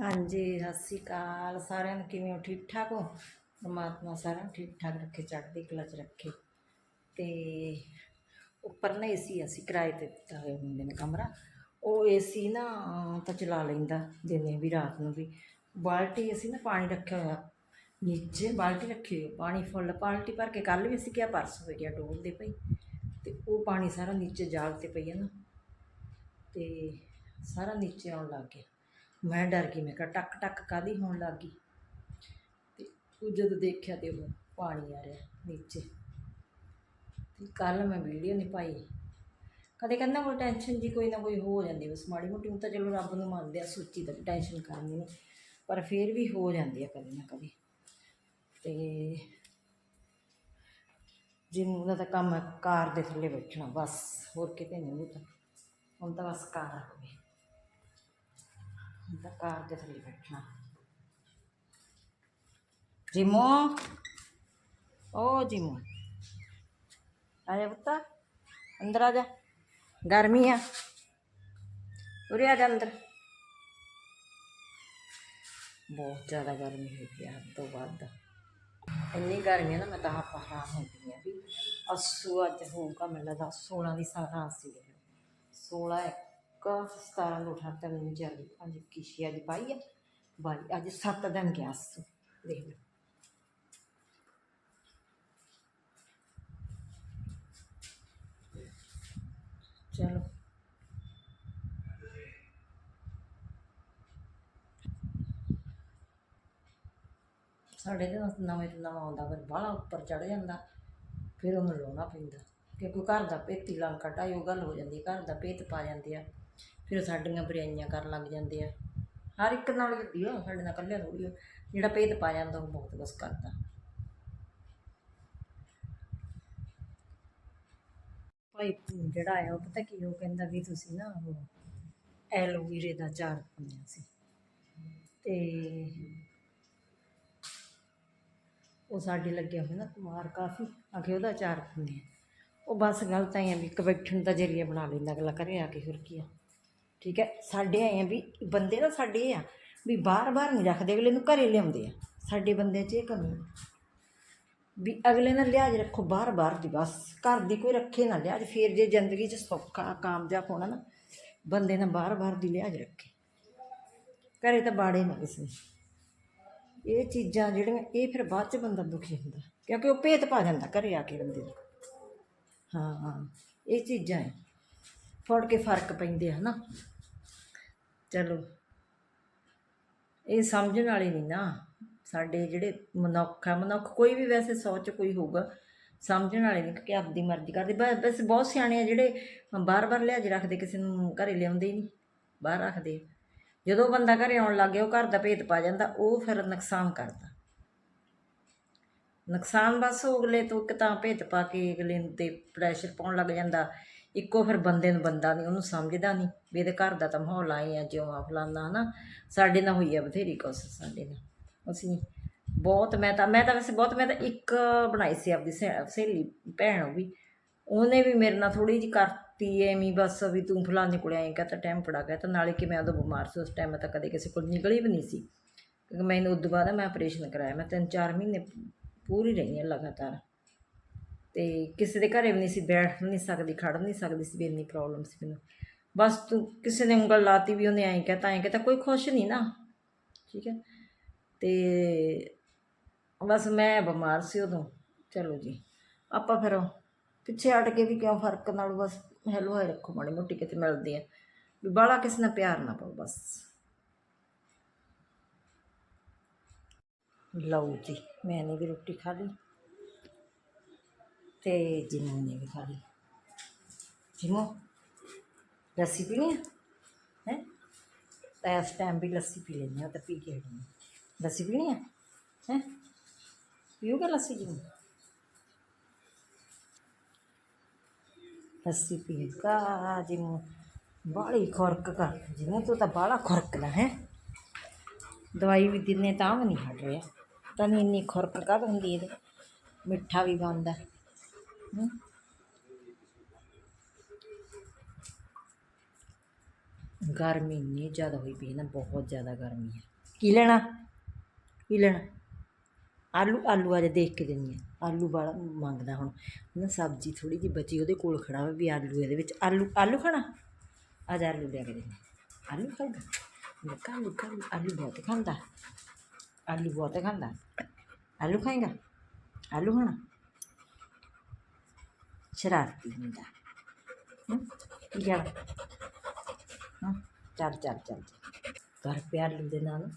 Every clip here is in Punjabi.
ਹਾਂਜੀ, ਸਤਿ ਸ਼੍ਰੀ ਅਕਾਲ। ਸਾਰਿਆਂ ਨੂੰ ਕਿਵੇਂ ਹੋ? ਠੀਕ ਠਾਕ ਹੋ? ਪਰਮਾਤਮਾ ਸਾਰਿਆਂ ਨੂੰ ਠੀਕ ਠਾਕ ਰੱਖੇ, ਚੜ੍ਹਦੀ ਕਲਾ 'ਚ ਰੱਖੇ। ਤੇ ਉੱਪਰ ਨਾ ਏਸੀ ਅਸੀਂ ਕਿਰਾਏ ਤੇ ਦਿੱਤਾ ਹੋਇਆ ਹੁੰਦੇ ਨੇ ਕਮਰਾ। ਉਹ ਏਸੀ ਨਾ ਤਾਂ ਚਲਾ ਲੈਂਦਾ ਦਿਨੇ ਵੀ ਰਾਤ ਨੂੰ ਵੀ। ਬਾਲਟੀ ਅਸੀਂ ਨਾ ਪਾਣੀ ਰੱਖਿਆ ਹੋਇਆ, ਨੀਚੇ ਬਾਲਟੀ ਰੱਖੀ ਹੋਈ ਪਾਣੀ ਫੁੱਲ। ਬਾਲਟੀ ਭਰ ਕੇ ਕੱਲ ਵੀ ਅਸੀਂ ਕਿਹਾ ਪਰਸ ਹੋ ਗਿਆ ਡੋਲਦੇ ਪਈ। ਤੇ ਉਹ ਪਾਣੀ ਸਾਰਾ ਨੀਚੇ ਜਾਲ ਤੇ ਪਈ ਹੈ ਨਾ। ਤੇ ਸਾਰਾ ਨੀਚੇ ਆਉਣ ਲੱਗ ਗਿਆ। ਮੈਂ ਡਰ ਗਈ, ਮੈਂ ਕਿਹਾ ਟੱਕ ਟੱਕ ਕਾਦੀ ਹੋਣ ਲੱਗ ਗਈ। ਤੇ ਉਹ ਜਦੋਂ ਦੇਖਿਆ ਤੇ ਉਹ ਪਾਣੀ ਆ ਰਿਹਾ ਨੀਚੇ। ਤੇ ਕੱਲ ਮੈਂ ਵੀਡੀਓ ਨਹੀਂ ਪਾਈ। ਕਦੇ ਕਹਿੰਦਾ ਕੋਈ ਟੈਨਸ਼ਨ ਜੀ ਕੋਈ ਨਾ ਕੋਈ ਹੋ ਜਾਂਦੀ, ਬਸ ਮਾੜੀ ਮੋਟੀ ਹੁਣ ਤਾਂ ਚਲੋ ਰੱਬ ਨੂੰ ਮੰਨਦੇ ਆ, ਸੋਚੀ ਤਾਂ ਟੈਨਸ਼ਨ ਕਰਨੀ ਨਹੀਂ, ਪਰ ਫਿਰ ਵੀ ਹੋ ਜਾਂਦੀ ਆ ਕਦੇ ਨਾ ਕਦੇ। ਤੇ ਜਿਹਨੂੰ ਉਹਦਾ ਤਾਂ ਕੰਮ ਕਾਰ ਦੇ ਥੱਲੇ ਬੈਠਣਾ, ਬਸ ਹੋਰ ਕਿਤੇ ਨਹੀਂ, ਉਹ ਤਾਂ ਹੁਣ ਤਾਂ ਬਸ ਕਾਰ ਹੋਵੇ ਹੁਣ ਤਾਂ ਕਾਰ ਦੇ ਥੱਲੇ ਬੈਠਣਾ। ਜਿਮੋ। ਓ ਜਿਮੋ। ਆ ਜਾ ਪੁੱਤਾ, ਅੰਦਰ ਆ ਜਾ। ਗਰਮੀ ਆ। ਉਰੇ ਆ ਜਾ ਅੰਦਰ। ਬਹੁਤ ਜ਼ਿਆਦਾ ਗਰਮੀ ਹੋਈ ਪਈ ਆ, ਹੱਦ ਤੋਂ ਵੱਧ। ਇੰਨੀ ਗਰਮੀ ਆ ਨਾ, ਮੈਂ ਤਾਂ ਆਪ ਹੈਰਾਨ ਹੋ ਗਈ ਆ ਵੀ ਅਸੂ ਅੱਜ ਹੋਊਗਾ, ਮੈਨੂੰ ਲੱਗਦਾ 16 ਦੀ ਸਾਰਾ ਸੀ। 16 ਇੱਕ 17 ਨੂੰ ਉਠਾ ਤੇ ਮੈਨੂੰ ਜਲਦੀ ਅੱਜ ਕਿਸ਼ੀ ਅੱਜ ਪਾਈ ਆ, ਬਾਈ, ਅੱਜ 7 ਦਿਨ ਗਿਆ ਅਸੂ ਦੇਖ ਲਓ ਚਲੋ। ਸਾਡੇ ਦੇ ਨਵੇਂ ਤੋਂ ਨਵਾਂ ਆਉਂਦਾ, ਫਿਰ ਬਾਹਲਾ ਉੱਪਰ ਚੜ ਜਾਂਦਾ, ਫਿਰ ਉਹਨੂੰ ਲਾਉਣਾ ਪੈਂਦਾ, ਕਿਉਂਕਿ ਘਰ ਦਾ ਭੇਤੀ ਲੰਕਾ ਢਾਈ, ਉਹ ਗੱਲ ਹੋ ਜਾਂਦੀ ਘਰ ਦਾ ਭੇਤ ਪਾ ਜਾਂਦੇ ਆ। ਫਿਰ ਸਾਡੀਆਂ ਬੁਰਾਈਆਂ ਕਰਨ ਲੱਗ ਜਾਂਦੇ ਆ। ਹਰ ਇੱਕ ਨਾਲ ਹੀ ਆ, ਸਾਡੇ ਨਾਲ ਇਕੱਲੇ ਥੋੜੀ ਜਿਹੜਾ ਭੇਦ ਪਾ ਜਾਂਦਾ, ਉਹ ਬਹੁਤ ਕੁਛ ਕਰਦਾ। ਭਾਈ ਜਿਹੜਾ ਆਇਆ, ਉਹ ਪਤਾ ਕੀ ਉਹ ਕਹਿੰਦਾ ਵੀ ਤੁਸੀਂ ਨਾ ਉਹ ਐਲੋਵੀਰੇ ਦਾ ਚਾਰ ਪਾਉਂਦੇ ਸੀ ਤੇ ਉਹ ਸਾਡੇ ਲੱਗਿਆ ਹੋਇਆ ਨਾ ਕੁਮਾਰ ਕਾਫੀ ਆਖੇ ਉਹਦਾ ਚਾਰ ਪਾਉਂਦੇ ਆ। ਉਹ ਬਸ ਗੱਲ ਤਾਂ ਆ ਵੀ ਇੱਕ ਬੈਠਣ ਦਾ ਜਰੀਆ ਬਣਾ ਲੈਂਦਾ, ਅਗਲਾ ਕਰੇ ਆ ਕੇ ਫਿਰ ਕੀ ਆ। ਠੀਕ ਹੈ, ਸਾਡੇ ਆਏ ਆ ਵੀ ਬੰਦੇ ਨਾ ਸਾਡੇ ਇਹ ਆ ਵੀ ਬਾਰ-ਬਾਰ ਨਹੀਂ ਰੱਖਦੇ, ਅਗਲੇ ਨੂੰ ਘਰੇ ਲਿਆਉਂਦੇ ਆ। ਸਾਡੇ ਬੰਦਿਆਂ 'ਚ ਇਹ ਕਮੀ ਆ। ਵੀ ਅਗਲੇ ਨਾਲ ਲਿਹਾਜ਼ ਰੱਖੋ ਬਾਰ-ਬਾਰ ਦੀ ਬਸ, ਘਰ ਦੀ ਕੋਈ ਰੱਖੇ ਨਾ ਲਿਹਾਜ਼ ਫੇਰ ਜੇ ਜ਼ਿੰਦਗੀ 'ਚ ਸੌਖਾ ਕਾਮਯਾਬ ਹੋਣਾ ਨਾ, ਬੰਦੇ ਨਾਲ ਬਾਰ-ਬਾਰ ਦੀ ਲਿਹਾਜ਼ ਰੱਖੇ। ਘਰੇ ਤਾਂ ਬਾੜੇ ਨਾ ਕਿਸੇ ਇਹ ਚੀਜ਼ਾਂ ਜਿਹੜੀਆਂ, ਇਹ ਫਿਰ ਬਾਅਦ 'ਚ ਬੰਦਾ ਦੁਖੀ ਹੁੰਦਾ, ਕਿਉਂਕਿ ਉਹ ਭੇਤ ਪਾ ਜਾਂਦਾ ਘਰੇ ਆ ਕੇ ਬੰਦੇ ਨੂੰ। ਹਾਂ ਹਾਂ, ਇਹ ਚੀਜ਼ਾਂ ਹੈ ਫੜ ਕੇ ਫ਼ਰਕ ਪੈਂਦੇ ਆ ਨਾ ਚਲੋ, ਇਹ ਸਮਝਣ ਵਾਲੇ ਨਹੀਂ ਨਾ। ਸਾਡੇ ਜਿਹੜੇ ਮਨੁੱਖ ਆ, ਮਨੁੱਖ ਕੋਈ ਵੀ ਵੈਸੇ ਸੋਚ ਕੋਈ ਹੋਊਗਾ, ਸਮਝਣ ਵਾਲੇ ਨਹੀਂ ਕਿ ਆਪਦੀ ਮਰਜ਼ੀ ਕਰਦੇ। ਬਸ ਬਹੁਤ ਸਿਆਣੇ ਆ ਜਿਹੜੇ ਬਾਰ-ਬਾਰ ਲਿਆਜ ਰੱਖਦੇ, ਕਿਸੇ ਨੂੰ ਘਰੇ ਲਿਆਉਂਦੇ ਹੀ ਨਹੀਂ, ਬਾਹਰ ਰੱਖਦੇ। ਜਦੋਂ ਬੰਦਾ ਘਰੇ ਆਉਣ ਲੱਗ ਗਿਆ, ਉਹ ਘਰ ਦਾ ਭੇਤ ਪਾ ਜਾਂਦਾ, ਉਹ ਫਿਰ ਨੁਕਸਾਨ ਕਰਦਾ। ਨੁਕਸਾਨ ਬਸ ਉਹ ਅਗਲੇ ਤੋਂ ਇੱਕ ਤਾਂ ਭੇਤ ਪਾ ਕੇ ਅਗਲੇ ਨੂੰ ਤੇ ਪ੍ਰੈਸ਼ਰ ਪਾਉਣ ਲੱਗ ਜਾਂਦਾ। ਇੱਕੋ ਫਿਰ ਬੰਦੇ ਨੂੰ ਬੰਦਾ ਨਹੀਂ, ਉਹਨੂੰ ਸਮਝਦਾ ਨਹੀਂ ਵੀ ਇਹਦੇ ਘਰ ਦਾ ਤਾਂ ਮਾਹੌਲ ਆਏ ਆ, ਜਿਉਂ ਆ ਫਲਾਨਾ ਹਨਾ। ਸਾਡੇ ਨਾਲ ਹੋਈ ਆ ਬਥੇਰੀ ਕੋਸ਼ਿਸ਼ ਸਾਡੇ ਨਾਲ। ਅਸੀਂ ਬਹੁਤ, ਮੈਂ ਤਾਂ ਮੈਂ ਤਾਂ ਵੈਸੇ ਬਹੁਤ, ਮੈਂ ਤਾਂ ਇੱਕ ਬਣਾਈ ਸੀ ਆਪਦੀ ਸਹੇ- ਸਹੇਲੀ, ਭੈਣ ਉਹ ਵੀ। ਉਹਨੇ ਵੀ ਮੇਰੇ ਨਾਲ ਥੋੜੀ ਜਿਹੀ ਕਰਤੀ ਐਵੇਂ ਹੀ ਬਸ ਵੀ ਤੂੰ ਫਲਾਣੇ ਕੋਲੇ ਆਏਂ ਕਹਤਾ ਟਾਈਮ ਫੜਾ ਗਿਆ ਤਾਂ ਨਾਲੇ ਕਿ ਮੈਂ ਉਦੋਂ ਬਿਮਾਰ ਸੀ, ਉਸ ਟਾਈਮ ਮੈਂ ਤਾਂ ਕਦੇ ਕਿਸੇ ਕੋਲ ਨਿਕਲੀ ਵੀ ਨਹੀਂ ਸੀ। ਕਿਉਂਕਿ ਮੈਨੂੰ ਉਦੋਂ ਬਾਅਦ ਮੈਂ ਆਪਰੇਸ਼ਨ ਕਰਾਇਆ, ਮੈਂ ਤਿੰਨ ਚਾਰ ਮਹੀਨੇ ਪੂਰੀ ਰਹੀ ਹਾਂ ਲਗਾਤਾਰ। ਤੇ ਕਿਸੇ ਦੇ ਘਰੇ ਵੀ ਨਹੀਂ ਸੀ, ਬੈਠ ਨਹੀਂ ਸਕਦੀ, ਖੜ ਨਹੀਂ ਸਕਦੀ ਸੀ ਵੀ ਇੰਨੀ ਪ੍ਰੋਬਲਮ ਸੀ ਮੈਨੂੰ। ਬਸ ਤੂੰ ਕਿਸੇ ਨੇ ਉਂਗਲ ਲਾਤੀ ਵੀ ਉਹਨੇ ਐਂ ਕਹਤਾ ਐਂ ਕਹਤਾ ਕੋਈ ਖੁਸ਼ ਨਹੀਂ ਨਾ। ਠੀਕ ਹੈ? ਤੇ ਬਸ ਮੈਂ ਬਿਮਾਰ ਸੀ ਉਦੋਂ। ਚਲੋ ਜੀ, ਆਪਾਂ ਫਿਰ ਪਿੱਛੇ ਹਟ ਕੇ ਵੀ ਕਿਉਂ ਫ਼ਰਕ ਨਾਲ ਬਸ ਹੈਲੋ ਹਾਏ ਰੱਖੋ ਮਾੜੀ ਮੋਟੀ, ਕਿਤੇ ਮਿਲਦੀ ਹੈ। ਵੀ ਬਾਹਲਾ ਕਿਸੇ ਨਾਲ ਪਿਆਰ ਨਾ ਪਾਓ ਬਸ। ਲਓ ਜੀ, ਮੈਂ ਨਹੀਂ ਵੀ ਰੋਟੀ ਖਾ ਲਈ। ਤੇ ਜਿਮੂ ਨੇ ਵੀ ਖਾ ਲਈ ਜਿਮੂ? ਲੱਸੀ ਪੀਣੀ ਹੈ ਹੈ? ਤਾਂ ਇਸ ਟਾਈਮ ਵੀ ਲੱਸੀ ਪੀ ਲੈਂਦੇ ਹਾਂ ਤਾਂ ਪੀ ਕੇ ਹਟਣੀ ਲੱਸੀ ਪੀਣੀ ਹੈ ਹੈ? ਪੀਓਗੇ ਲੱਸੀ ਜਿਮੂ? ਲੱਸੀ ਪੀਏਗਾ ਜਿਮੂ। ਬਾਹਲੀ ਖੁਰਕ ਕਰ ਜਿਮੂ, ਤੂੰ ਤਾਂ ਬਾਹਲਾ ਖੁਰਕਦਾ ਹੈ? ਦਵਾਈ ਵੀ ਦਿੰਨੇ ਤਾਂ ਵੀ ਨਹੀਂ ਹਟ ਰਿਹਾ। ਤਾਂ ਨਹੀਂ ਇੰਨੀ ਖੁਰਕ ਕਦ ਹੁੰਦੀ ਇਹਦੇ? ਮਿੱਠਾ ਵੀ ਬਣਦਾ। ਗਰਮੀ ਇੰਨੀ ਜ਼ਿਆਦਾ ਹੋਈ ਪਈ ਨਾ, ਬਹੁਤ ਜ਼ਿਆਦਾ ਗਰਮੀ ਹੈ। ਕੀ ਲੈਣਾ? ਕੀ ਲੈਣਾ? ਆਲੂ ਆਲੂ ਅੱਜ ਦੇਖ ਕੇ ਦਿੰਦੀ ਆ ਆਲੂ ਵਾਲਾ ਮੰਗਦਾ ਹੁਣ। ਨਾ ਸਬਜ਼ੀ ਥੋੜੀ ਜਿਹੀ ਬਚੀ, ਉਹਦੇ ਕੋਲ ਖੜਾ ਵਾ ਵੀ ਆਲੂ ਇਹਦੇ ਵਿੱਚ। ਆਲੂ ਆਲੂ ਖਾਣਾ? ਅੱਜ ਆਲੂ ਲੈ ਕੇ ਦਿੰਦੀ ਆਲੂ ਖਾਊਗਾ? ਮੈਂ ਕਿਹਾ ਆਲੂ ਆਲੂ ਬਹੁਤ ਖਾਂਦਾ। ਆਲੂ ਬਹੁਤ ਖਾਂਦਾ। ਆਲੂ ਖਾਏਗਾ? ਆਲੂ ਖਾਣਾ? ਸ਼ਰਾਰਤੀ ਹੁੰਦਾ। ਹਮ? ਚੱਲ ਚੱਲ ਚੱਲ ਕਰ ਪਿਆ ਆਲੂ ਦੇ ਨਾਲ।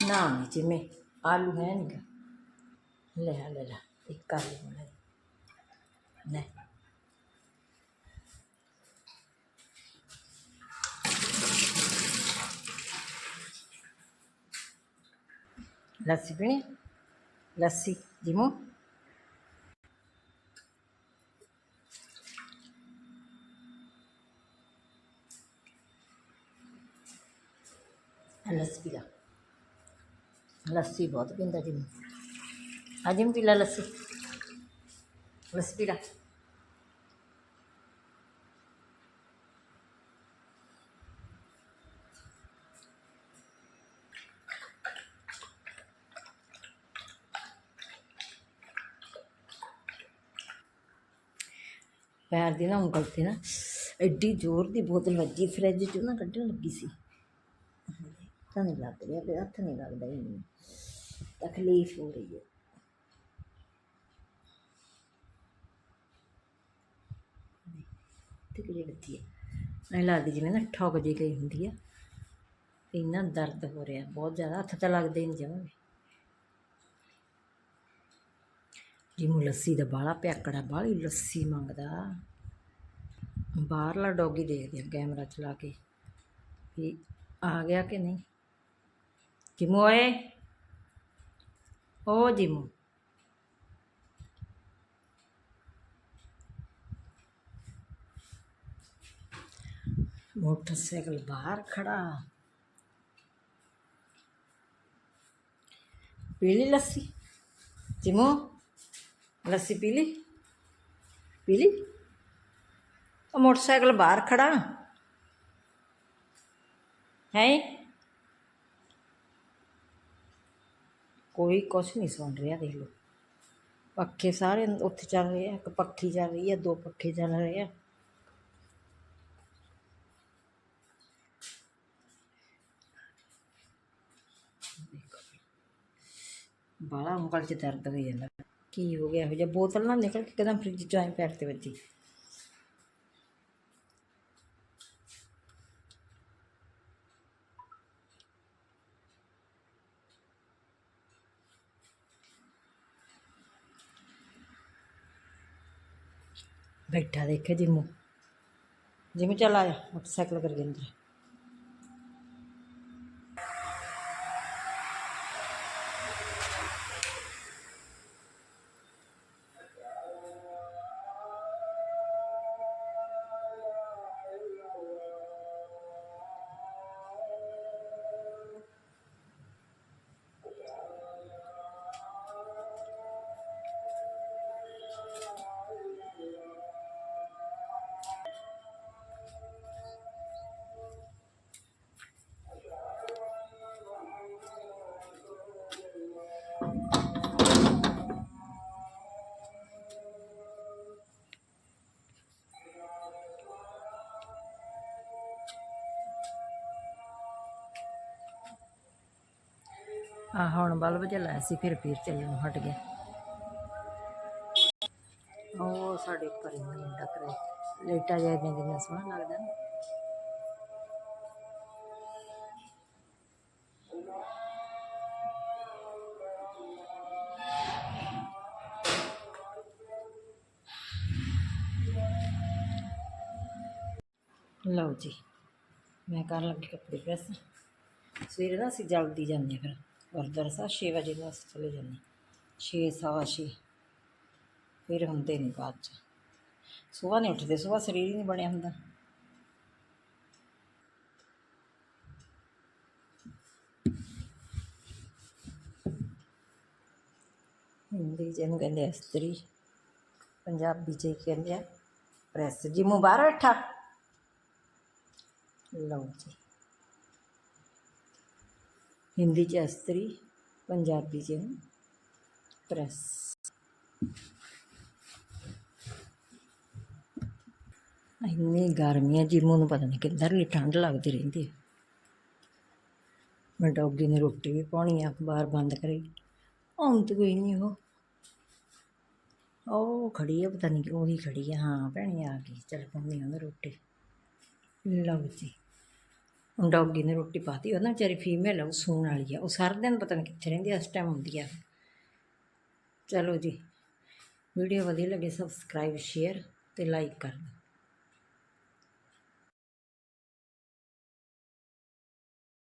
ਨਾ ਜਿਵੇਂ ਆਲੂ ਹੈ ਨਹੀਂ ਗਾ। ਲੈ ਲੈ ਲੈ, ਇੱਕ ਆਲੂ ਲੈ ਲੈ। ਲੱਸੀ ਪੀਣੀ ਲੱਸੀ ਜਿਮੋ ਲੱਸੀ ਪੀ ਲਾ ਲੱਸੀ ਬਹੁਤ ਪੀਂਦਾ ਜਿਮ ਅਜਿਮ ਪੀ ਲਾ ਲੱਸੀ ਲੱਸੀ ਪੈਰ ਦੀ ਨਾ ਉਂਗਲ ਤੇ ਨਾ ਐਡੀ ਜ਼ੋਰ ਦੀ ਬੋਤਲ ਵੱਜੀ, ਫਰਿੱਜ ਚੋਂ ਨਾ ਕੱਢਣ ਲੱਗੀ ਸੀ। ਤਾਂ ਨਹੀਂ ਲੱਗ ਰਿਹਾ ਤੇ ਹੱਥ ਨਹੀਂ ਲੱਗਦਾ ਇਹਨੂੰ ਤਕਲੀਫ ਹੋ ਰਹੀ ਹੈ। ਤੇ ਕਿਹੜੀ ਲੱਗੀ ਹੈ? ਐ ਲੱਗਦੀ ਜਿਵੇਂ ਨਾ ਠੋਕ ਜਿਹੀ ਗਈ ਹੁੰਦੀ ਆ। ਇੰਨਾ ਦਰਦ ਹੋ ਰਿਹਾ, ਬਹੁਤ ਜ਼ਿਆਦਾ, ਹੱਥ ਤਾਂ ਲੱਗਦੇ ਨਹੀਂ ਜਮਾਂ ਵੀ ਜਿਵੇਂ ਲੱਸੀ ਦਾ ਬਾਲਾ ਪਿਆਕੜਾ, ਬਾਹਲੀ ਲੱਸੀ ਮੰਗਦਾ। ਬਾਹਰਲਾ ਡੋਗੀ ਦੇਖਦੇ ਆ ਕੈਮਰਾ ਚਲਾ ਕੇ ਵੀ ਆ ਗਿਆ ਕਿ ਨਹੀਂ। ਜਿਮੂ ਓਏ, ਓ ਜਿਮੂ। ਮੋਟਰਸਾਈਕਲ ਬਾਹਰ ਖੜਾ। ਪੀਲੀ ਲੱਸੀ। ਜਿਮੂ। ਲੱਸੀ ਪੀ ਲਈ ਪੀ ਲਈ ਉਹ ਮੋਟਰਸਾਈਕਲ ਬਾਹਰ ਖੜਾ ਹੈ ਕੋਈ ਕੁਛ ਨਹੀਂ ਸੁਣ ਰਿਹਾ ਦੇਖ ਲਓ ਪੱਖੇ ਸਾਰੇ ਉੱਥੇ ਚੱਲ ਰਹੇ ਆ ਇੱਕ ਪੱਖੀ ਚੱਲ ਰਹੀ ਆ ਦੋ ਪੱਖੇ ਚੱਲ ਰਹੇ ਆ ਬਾਲਾ ਉਂਗਲ 'ਚ ਦਰਦ ਹੋ ਜਾਂਦਾ ਕੀ ਹੋ ਗਿਆ ਇਹੋ ਜਿਹਾ ਬੋਤਲ ਨਾ ਨਿਕਲ ਕੇ ਇੱਕਦਮ ਫ੍ਰਿਜ 'ਚੋਂ ਐਂ ਪੈਰ ਤੇ ਵੱਜੀ ਬੈਠਾ ਦੇਖੇ ਜਿਮੂ ਜਿਮੂ ਚੱਲ ਆਇਆ ਮੋਟਰਸਾਈਕਲ ਕਰ ਅੰਦਰ ਆ ਹੁਣ ਬਲਬ ਜਲਾਇਆ ਸੀ, ਫਿਰ ਫਿਰ ਚੱਲਣ ਹਟ ਗਿਆ। ਉਹ ਸਾਡੇ ਉੱਪਰ ਹੀ ਮੁੰਡਾ ਕਰੇ ਲੇਟਾ ਜਾਏ ਜਿੰਨਾ ਸੋਹਣਾ ਲੱਗਦਾ ਨਾ। ਲਓ ਜੀ, ਮੈਂ ਕਰਨ ਲੱਗੀ ਕੱਪੜੇ ਪ੍ਰੈਸ। ਸਵੇਰੇ ਨਾ ਅਸੀਂ ਜਲਦੀ ਜਾਂਦੇ ਹਾਂ ਫਿਰ। ਗੁਰਦੁਆਰਾ ਸਾਹਿਬ ਛੇ ਵਜੇ ਨੂੰ ਅਸੀਂ ਚਲੇ ਜਾਂਦੇ ਛੇ, ਸਵਾ ਛੇ। ਫਿਰ ਹੁੰਦੇ ਨਹੀਂ ਬਾਅਦ ਚ। ਸੁਬਾਹ ਨਹੀਂ ਉੱਠਦੇ, ਸੁਬਾਹ ਸਰੀਰ ਹੀ ਨਹੀਂ ਬਣਿਆ ਹੁੰਦਾ। ਹਿੰਦੀ ਚ ਇਹਨੂੰ ਕਹਿੰਦੇ ਇਸਤਰੀ, ਪੰਜਾਬੀ ਚ ਕਹਿੰਦੇ ਆ ਪ੍ਰੈਸ। ਜਿਮੂ ਬਾਹਰ ਬੈਠਾ ਲਓ ਜੀ। ਹਿੰਦੀ ਚ ਇਸਤਰੀ ਪੰਜਾਬੀ ਚ ਪ੍ਰੈਸ। ਇੰਨੀ ਗਰਮੀ ਹੈ ਜਿਮੂ ਨੂੰ ਪਤਾ ਨਹੀਂ ਕਿੱਧਰਲੀ ਠੰਡ ਲੱਗਦੀ ਰਹਿੰਦੀ ਹੈ ਮੈਂ ਡੌਗੀ ਨੂੰ ਰੋਟੀ ਵੀ ਪਾਉਣੀ ਆ ਬਾਹਰ ਬੰਦ ਕਰੀ। ਆਉਂ ਤੇ ਕੋਈ ਨਹੀਂ ਉਹ। ਉਹ ਖੜੀ ਆ, ਪਤਾ ਨਹੀਂ ਉਹੀ ਖੜੀ ਹੈ ਹਾਂ, ਭੈਣੀ ਆ ਗਈ। ਚਲ ਪਾਉਂਦੀ ਆ ਰੋਟੀ। ਲਓ ਜੀ। ਡੌਗੀ ਨੇ ਰੋਟੀ ਪਾਤੀ ਉਹ ਵਿਚਾਰੀ ਫੀਮੇਲ ਆ, ਉਹ ਸੂਣ ਵਾਲੀ ਆ। ਉਹ ਸਾਰਾ ਦਿਨ ਪਤਾ ਨਹੀਂ ਕਿੱਥੇ ਰਹਿੰਦੀ ਇਸ ਟਾਈਮ ਹੁੰਦੀ ਆ। ਚਲੋ ਜੀ ਵੀਡੀਓ ਵਧੀਆ ਲੱਗੇ ਸਬਸਕ੍ਰਾਈਬ ਸ਼ੇਅਰ ਤੇ ਲਾਈਕ ਕਰ ਦਿਓ।